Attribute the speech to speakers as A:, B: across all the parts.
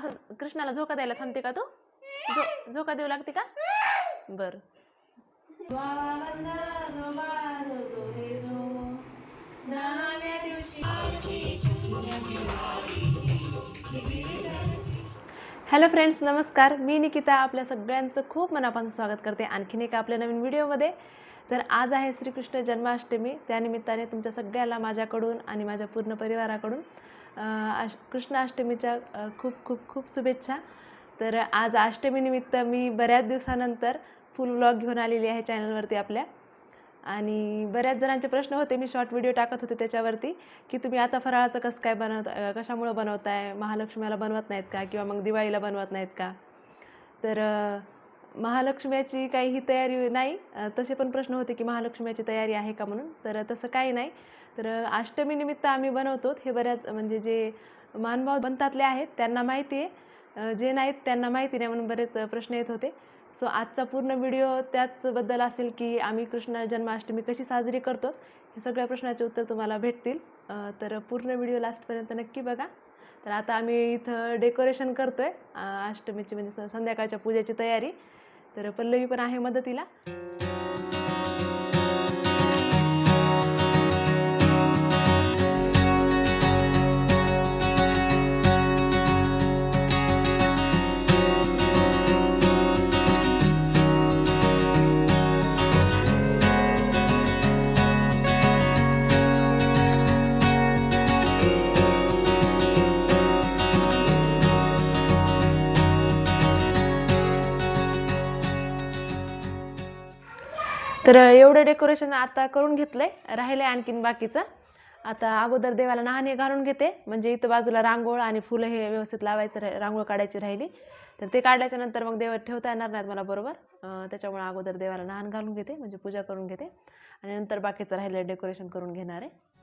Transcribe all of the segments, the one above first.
A: असं कृष्णाला झोका द्यायला थांबते का तू? झो झोका देऊ लागते का? बर. हॅलो फ्रेंड्स नमस्कार. मी निकिता आपल्या सगळ्यांचं खूप मनापासून स्वागत करते आणखीन एका आपल्या नवीन व्हिडिओमध्ये. तर आज आहे श्रीकृष्ण जन्माष्टमी. त्यानिमित्ताने तुमच्या सगळ्याला माझ्याकडून आणि माझ्या पूर्ण परिवाराकडून अं, कृष्णाष्टमीच्या खूप खूप खूप शुभेच्छा. तर आज अष्टमीनिमित्त मी बऱ्याच दिवसानंतर फुल व्लॉग घेऊन आलेली आहे चॅनलवरती आपल्या. आणि बऱ्याच जणांचे प्रश्न होते मी शॉर्ट व्हिडिओ टाकत होते त्याच्यावरती की तुम्ही आता फराळाचं कसं काय बनवत कशामुळं बनवताय? महालक्ष्मीला बनवत नाहीत का? किंवा मग दिवाळीला बनवत नाहीत का? तर महालक्ष्म्याची काही ही तयारी नाही तसे पण प्रश्न होते की महालक्ष्म्याची तयारी आहे का म्हणून? तर तसं काही नाही. तर अष्टमीनिमित्त आम्ही बनवतो. हे बऱ्याच म्हणजे जे मानभाव बनतातले आहेत त्यांना माहिती आहे. जे नाहीत त्यांना माहिती नाही म्हणून बरेच प्रश्न येत होते. सो आजचा पूर्ण व्हिडिओ त्याचबद्दल असेल की आम्ही कृष्ण जन्माष्टमी कशी साजरी करतो हे सगळ्या प्रश्नाचे उत्तर तुम्हाला भेटतील. तर पूर्ण व्हिडिओ लास्टपर्यंत नक्की बघा. तर आता आम्ही इथं डेकोरेशन करतो आहे अष्टमीची म्हणजे स- संध्याकाळच्या पूजेची तयारी. तर पल्लवी पण आहे मदतीला. तर एवढं डेकोरेशन आता करून घेतलंय. राहिलंय आणखीन बाकीचं. आता अगोदर देवाला नहाणे घालून घेते. म्हणजे इथं बाजूला रांगोळ आणि फुलं हे व्यवस्थित लावायचं राह रांगोळ काढायची राहिली. तर ते काढल्याच्या नंतर मग देव ठेवता येणार नाहीत मला बरोबर. त्याच्यामुळे अगोदर देवाला नहाण घालून घेते. म्हणजे पूजा करून घेते. आणि नंतर बाकीचं राहिलं डेकोरेशन करून घेणार. आहे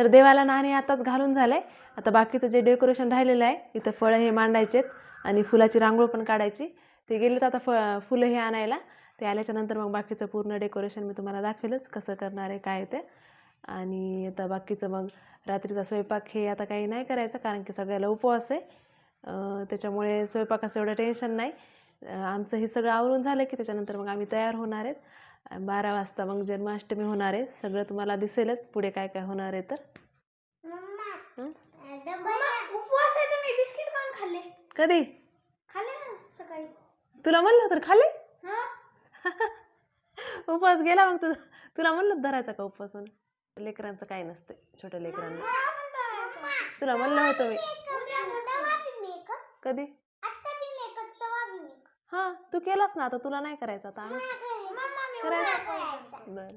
A: तर देवाला नाणे आताच घालून झालं आहे आता बाकीचं जे डेकोरेशन राहिलेलं आहे इथं फळं हे मांडायचेत आणि फुलाची रांगोळ पण काढायची. ते गेलेत आता फ फुलं हे आणायला. ते आल्याच्यानंतर मग बाकीचं पूर्ण डेकोरेशन मी तुम्हाला दाखवेलच कसं करणार आहे काय आहे ते. आणि आता बाकीचं मग रात्रीचा स्वयंपाक हे आता काही नाही करायचं कारण की सगळ्याला उपवास आहे. त्याच्यामुळे स्वयंपाकाचं एवढं टेन्शन नाही. आमचं हे सगळं आवरून झालं की त्याच्यानंतर मग आम्ही तयार होणार आहेत. बारा वाजता मग जन्माष्टमी होणार आहे. सगळं तुम्हाला दिसेलच पुढे काय काय होणार आहे तर.
B: उपवास आहे तुम्ही बिस्किट खाल्ले.
A: कधी?
B: खाल्ले ना सकाळी.
A: तुला म्हणलं तर खाली
B: हा?
A: उपवास गेला मग तुझा. तुला म्हणलं धरायचा का उपवास म्हणून लेकरांचं काय नसतं छोट्या लेकरांना. तुला म्हणलं होतं मी. कधी? हा तू केलास ना आता तुला नाही करायचं आता आम्ही करायचं. बरं.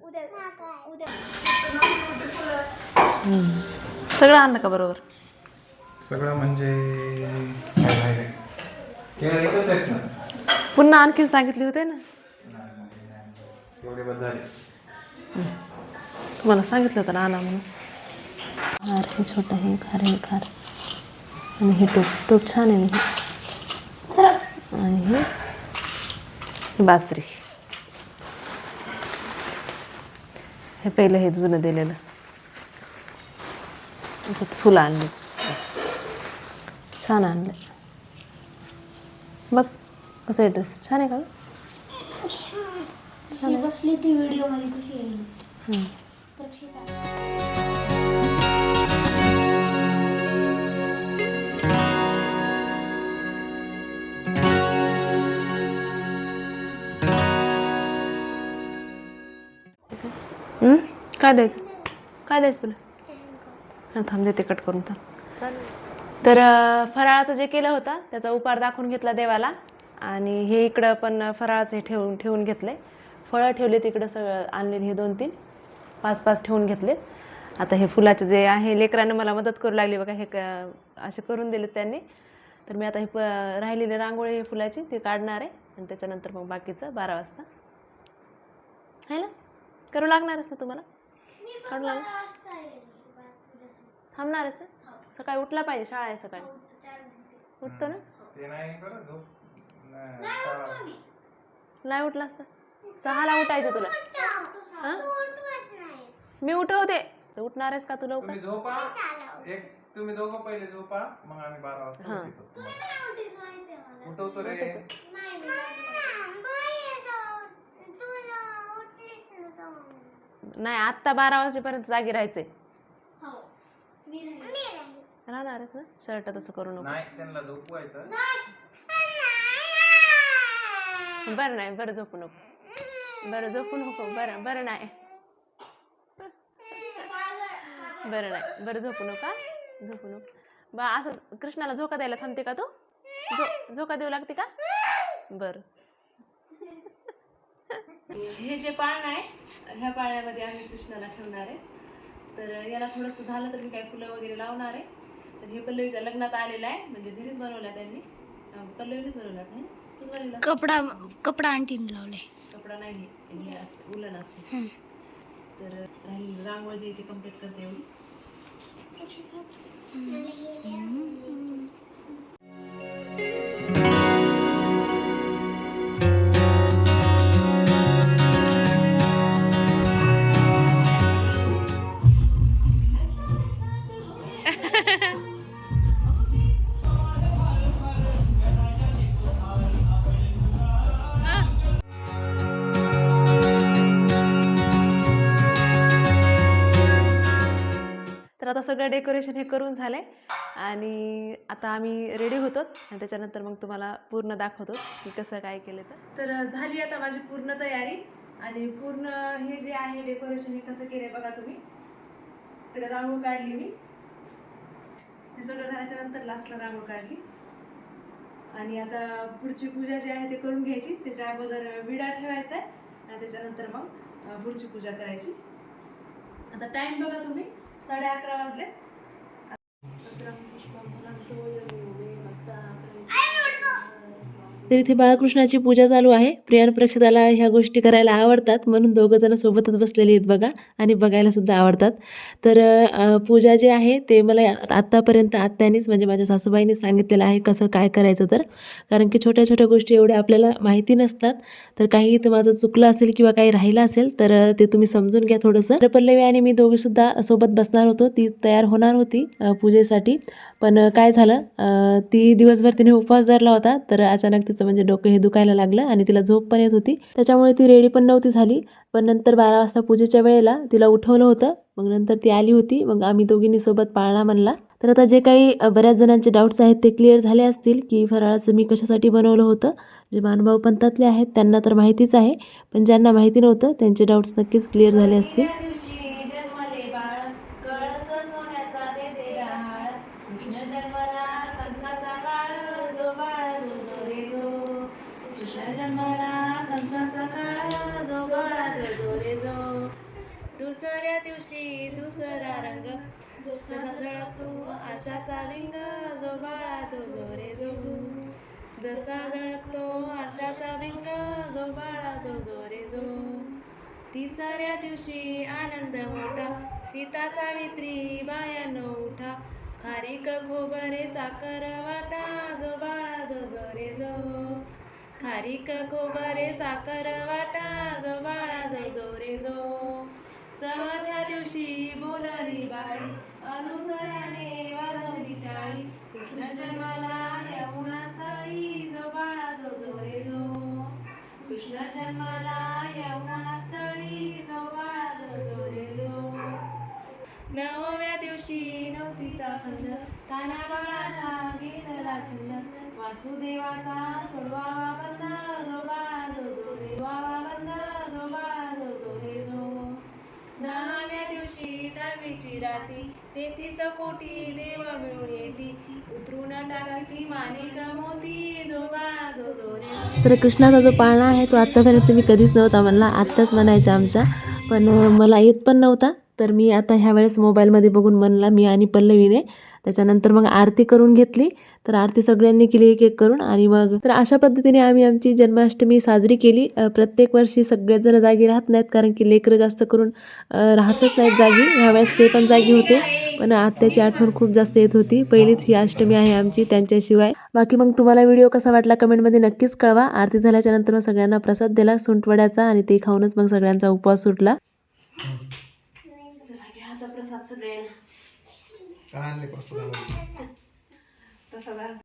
A: सगळं आणलं का बरोबर?
C: सगळं म्हणजे काय राहिलंय? ते एकच आहेत ना.
A: पुन्हा आणखीन सांगितले होते ना?
C: एवढे बस झाले.
A: तुम्हाला सांगितलं होतं ना आणा म्हणून. खार हे छोटं हे खार हे खार आणि हे टोप टोप छान आहे ना हे. आणि हे ही? बासरी. हे पहिलं हे जुनं दिलेलं. फुलं आणली. छान आणलं. बघ कसं आहे ड्रेस छान आहे का?
B: ही बसली ती व्हिडिओमध्ये कशी?
A: काय द्यायचं? काय द्यायचं तुला? थांब देते कट करून थांब तर फराळाचं जे केलं होतं त्याचा उपार दाखवून घेतला देवाला. आणि हे इकडं पण फराळाचे ठेवून ठेवून घेतले फळं ठेवले तिकडं सगळं आणलेले हे दोन तीन पाच पाच ठेवून घेतले आता हे फुलाचे जे आहे लेकरानं मला मदत करू लागली बघा हे क असे करून दिले त्यांनी. तर मी आता हे प राहिलेली रांगोळी फुलाची ती काढणार आहे. आणि त्याच्यानंतर मग बाकीचं बारा वाजता. आहे ना? करू लागणारच ना तुम्हाला? काढू लागलं?
B: बारा वाजता येईल बा- उद्यासं.
A: थांबणारच ना. सकाळी उठला पाहिजे शाळा आहे सकाळी
B: हो.
A: उठतो ना
C: ते नाही झोप शाळा.
A: उठला असता सहाला उठायचं तुला. हा? मी उठवते तर उठणार आहेस का तू लवकर
C: तुम्ही झोपा. एक तुम्ही दोघं पहिले झोपा मग आम्ही बारा वाजता
A: हा.
C: उठवतो.
B: तुम्ही नाही उठत माहिती आहे मला.
C: उठवतो रे
B: नाही,
A: आत्ता बारा वाजेपर्यंत जागी राहायचंय
B: राहील.
A: राहणार आहेस ना? शर्ट तसं करू नको.
C: नाही त्यांना झोपवायचं.
A: बरं नाही बरं झोपू नको. बरं झोपू नको. बरं बरं नाही. बरं नाही बरं झोपू नका झोपू नको. बा असं कृष्णाला झोका द्यायला थांबते का तू? झो झोका देऊ लागते का? बरं. हे जे पाळणं आहे ह्या पाळण्यामध्ये आम्ही कृष्णाला ठेवणार आहे. तर याला थोडंसं झालं तर मी काही फुलं वगैरे लावणार आहे. तर हे पल्लवीच्या लग्नात आलेलं आहे. म्हणजे घरीच बनवलं त्यांनी. पल्लवीनेच बनवलं तूच बनवलं
B: कपडा कपडा आणटीने लावले.
A: कपडा नाही हे असते उलन असते. तर राहिली रांगोळी जी ती कंप्लीट करते एवढी. आता सगळं डेकोरेशन हे करून झालं आहे आणि आता आम्ही रेडी होतो आणि त्याच्यानंतर मग तुम्हाला पूर्ण दाखवतो की कसं काय केलं तर तर झाली आता माझी पूर्ण तयारी. आणि पूर्ण हे जे आहे डेकोरेशन हे कसं केलं बघा तुम्ही. इकडे रांगोळ काढली मी. हे सगळं झाल्याच्यानंतर लास्टला रांगोळ काढली. आणि आता पुढची पूजा जी आहे ते करून घ्यायची. त्याच्या अगोदर विडा ठेवायचा आहे. आणि त्याच्यानंतर मग पुढची पूजा करायची. आता टाइम बघा तुम्ही. साडे अकरा वाजले. तर इथे बाळकृष्णाची पूजा चालू आहे. प्रियान प्रेक्षताला ह्या गोष्टी करायला आवडतात. म्हणून दोघं जण सोबतच बसलेले आहेत बघा आणि बघायला सुद्धा आवडतात. तर पूजा जे आहे ते मला आत्तापर्यंत आत्यानीच म्हणजे माझ्या सासूबाईने सांगितलेलं आहे कसं काय करायचं तर. कारण की छोट्या छोट्या गोष्टी एवढ्या आपल्याला माहिती नसतात. तर काही इथं माझं चुकलं असेल किंवा काही राहिलं असेल तर ते तुम्ही समजून घ्या थोडंसं. तर पल्लवी आणि मी दोघीसुद्धा सोबत बसणार होतो. ती तयार होणार होती पूजेसाठी. पण काय झालं ती दिवसभर तिने उपवास धरला होता. तर अचानक तिचं म्हणजे डोकं हे दुखायला लागलं आणि तिला झोप पण येत होती. त्याच्यामुळे ती रेडी पण नव्हती झाली. पण नंतर बारा वाजता पूजेच्या वेळेला तिला उठवलं होतं. मग नंतर ती आली होती. मग आम्ही दोघींनी सोबत पाळणा म्हणला. तर आता जे काही बऱ्याच जणांचे डाऊट्स आहेत ते क्लिअर झाले असतील की फराळाचं मी कशासाठी बनवलं होतं. जे मानभाऊ पंथातले आहेत त्यांना तर माहितीच आहे. पण ज्यांना माहिती नव्हतं त्यांचे डाऊट्स नक्कीच क्लिअर झाले असतील. दुसऱ्या दिवशी दुसरा रंग. जसा झळकतो आशाचा विंग जो बाळा जो जो रे जो जसा झळकतो आशाचा विंग जो बाळा जो जो रे जो तिसऱ्या दिवशी आनंद मोठा. सीता सावित्री बायानो उठा. खारीक खोबरे साखर वाटा जो बाळा जो जो रे जो खारीक खोबरे साखर वाटा जो बाळा जो जो रे जो चौथ्या दिवशी बोलली बाई. अनुसराने वाजवली टाळी. कृष्ण जन्माला यमुना स्थळी जो बाळा जो जो रे जो कृष्ण जन्माला यमुना स्थळी जो बाळा जो जो रे जो नवव्या दिवशी नवतीचा फंद. ताना बाळाचा घेतला छंद. वासुदेवाचा सोडवावा बंद जो बाळा जो जो रे वावा बंद जो बाळा जो जो रे जो दहाव्या दिवशी दहावीची राती तेथी सपोटी देव मिळून येती. उतरून टाकती माणिक मोती जोगा जो जो रे. तर कृष्णाचा जो पाळणा आहे तो आत्तापर्यंत मी कधीच नव्हता म्हणला आत्ताच म्हणायचा आमच्या. पण मला येत पण नव्हता तर मी आता ह्या वेळेस मोबाईलमध्ये बघून म्हणला मी आणि पल्लवीने. त्याच्यानंतर मग आरती करून घेतली. तर आरती सगळ्यांनी केली एक एक करून आणि मग तर अशा पद्धतीने आम्ही आमची जन्माष्टमी साजरी केली. प्रत्येक वर्षी सगळेजण जागी राहत नाहीत कारण की लेकरं जास्त करून राहतच नाहीत जागी. ह्यावेळेस ते पण जागी होते. पण आत्याची आठवण खूप जास्त येत होती. पहिलीच ही अष्टमी आहे आमची त्यांच्याशिवाय. बाकी मग तुम्हाला व्हिडिओ कसा वाटला कमेंटमध्ये नक्कीच कळवा. आरती झाल्याच्यानंतर मग सगळ्यांना प्रसाद दिला सुंटवड्याचा आणि ते खाऊनच मग सगळ्यांचा उपवास सुटला.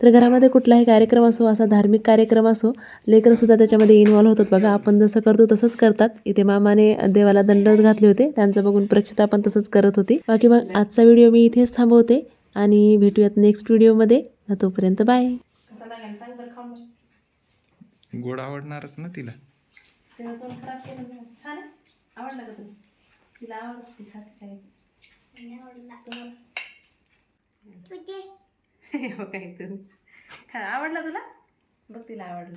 A: तर घरामध्ये कुठलाही कार्यक्रम असो असा धार्मिक कार्यक्रम असो लेकरं सुद्धा त्याच्यामध्ये इन्व्हॉल्व होतात बघा. आपण जसं करतो तसंच करतात. इथे मामाने देवाला दंडवत घातले होते. त्यांचं बघून प्रक्षिता पण तसंच करत होती. बाकी मग आजचा व्हिडिओ मी इथेच थांबवते आणि भेटूयात नेक्स्ट व्हिडिओमध्ये तोपर्यंत बाय
C: गोड आवडणारच ना तिला?
A: छान आवडला का तुला? तिला आवडत हो काय आवडला तुला? बघ तिला आवडलं.